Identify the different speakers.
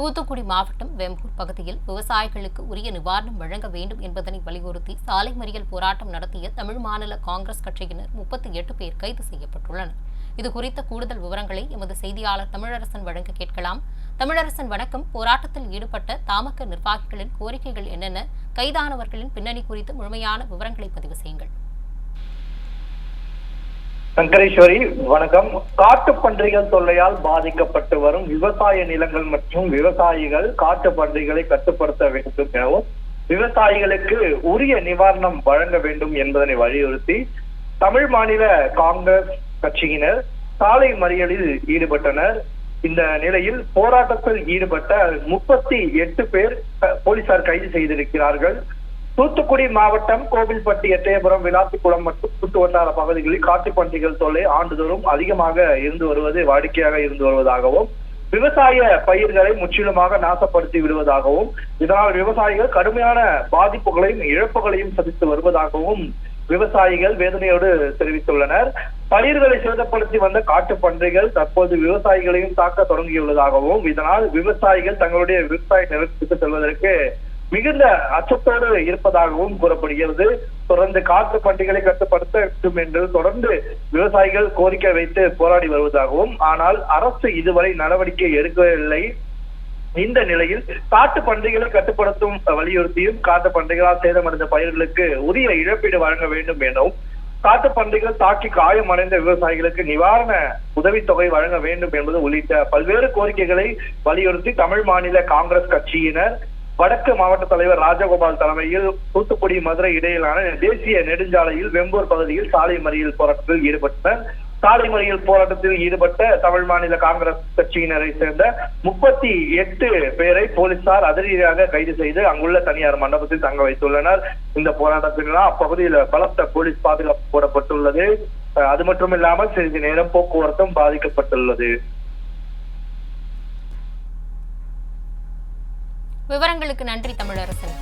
Speaker 1: தூத்துக்குடி மாவட்டம் வெம்பூர் பகுதியில் விவசாயிகளுக்கு உரிய நிவாரணம் வழங்க வேண்டும் என்பதனை வலியுறுத்தி சாலை மறியல் போராட்டம் நடத்திய தமிழ் மாநில காங்கிரஸ் கட்சியினர் முப்பத்தி எட்டு பேர் கைது செய்யப்பட்டுள்ளனர். இது குறித்த கூடுதல் விவரங்களை எமது செய்தியாளர் தமிழரசன் வழங்க கேட்கலாம். தமிழரசன் வணக்கம். போராட்டத்தில் ஈடுபட்ட தாமக நிர்வாகிகளின் கோரிக்கைகள் என்னென்ன? கைதானவர்களின் பின்னணி குறித்து முழுமையான விவரங்களை பதிவு செய்யுங்கள்.
Speaker 2: சங்கரேஸ்வரி வணக்கம். காட்டு பன்றிகள் தொல்லையால் பாதிக்கப்பட்டு வரும் விவசாய நிலங்கள் மற்றும் விவசாயிகள் காட்டு பன்றிகளை கட்டுப்படுத்த வேண்டும் எனவும் விவசாயிகளுக்கு உரிய நிவாரணம் வழங்க வேண்டும் என்பதனை வலியுறுத்தி தமிழ் மாநில காங்கிரஸ் கட்சியினர் சாலை மறியலில் ஈடுபட்டனர். இந்த நிலையில் போராட்டத்தில் ஈடுபட்ட முப்பத்தி எட்டு பேர் போலீசார் கைது செய்திருக்கிறார்கள். தூத்துக்குடி மாவட்டம் கோவில்பட்டி எட்டயபுரம் விளாத்திக்குளம் மற்றும் சுற்று வட்டார பகுதிகளில் காட்டு பன்றிகள் தொல்லை ஆண்டுதோறும் அதிகமாக இருந்து வருவது வாடிக்கையாக இருந்து வருவதாகவும் விவசாய பயிர்களை முற்றிலுமாக நாசப்படுத்தி விடுவதாகவும் இதனால் விவசாயிகள் கடுமையான பாதிப்புகளையும் இழப்புகளையும் சந்தித்து வருவதாகவும் விவசாயிகள் வேதனையோடு தெரிவித்துள்ளனர். பயிர்களை சேதப்படுத்தி வந்த காட்டுப் பன்றிகள் தற்போது விவசாயிகளையும் தாக்க தொடங்கியுள்ளதாகவும் இதனால் விவசாயிகள் தங்களுடைய விவசாய நிலத்துக்கு செல்வதற்கு மிகுந்த அச்சத்தோடு இருப்பதாகவும் கூறப்படுகிறது. தொடர்ந்து காட்டு பண்டிகளை கட்டுப்படுத்த வேண்டும் என்று தொடர்ந்து விவசாயிகள் கோரிக்கை வைத்து போராடி வருவதாகவும் ஆனால் அரசு இதுவரை நடவடிக்கை எடுக்கவில்லை. இந்த நிலையில் காட்டு பன்றிகளை கட்டுப்படுத்தும் வலியுறுத்தியும் காட்டு பன்றிகளால் சேதமடைந்த பயிர்களுக்கு உரிய இழப்பீடு வழங்க வேண்டும் எனவும் காட்டு பன்றிகள் தாக்கி காயமடைந்த விவசாயிகளுக்கு நிவாரண உதவித்தொகை வழங்க வேண்டும் என்பது உள்ளிட்ட பல்வேறு கோரிக்கைகளை வலியுறுத்தி தமிழ் மாநில காங்கிரஸ் கட்சியினர் வடக்கு மாவட்ட தலைவர் ராஜகோபால் தலைமையில் தூத்துக்குடி மதுரை இடையிலான தேசிய நெடுஞ்சாலையில் வெம்பூர் பகுதியில் சாலை மறியல் போராட்டத்தில் ஈடுபட்டனர் சாலை மறியல் போராட்டத்தில் ஈடுபட்ட தமிழ் மாநில காங்கிரஸ் கட்சியினரை சேர்ந்த முப்பத்தி எட்டு பேரை போலீசார் அதிரடியாக கைது செய்து அங்குள்ள தனியார் மண்டபத்தில் தங்க வைத்துள்ளனர். இந்த போராட்டத்தினால் அப்பகுதியில் பலத்த போலீஸ் பாதுகாப்பு போடப்பட்டுள்ளது. அது மட்டும் இல்லாமல் சிறிது நேரம் போக்குவரத்தும் பாதிக்கப்பட்டுள்ளது.
Speaker 1: விவரங்களுக்கு நன்றி தமிழரசன்.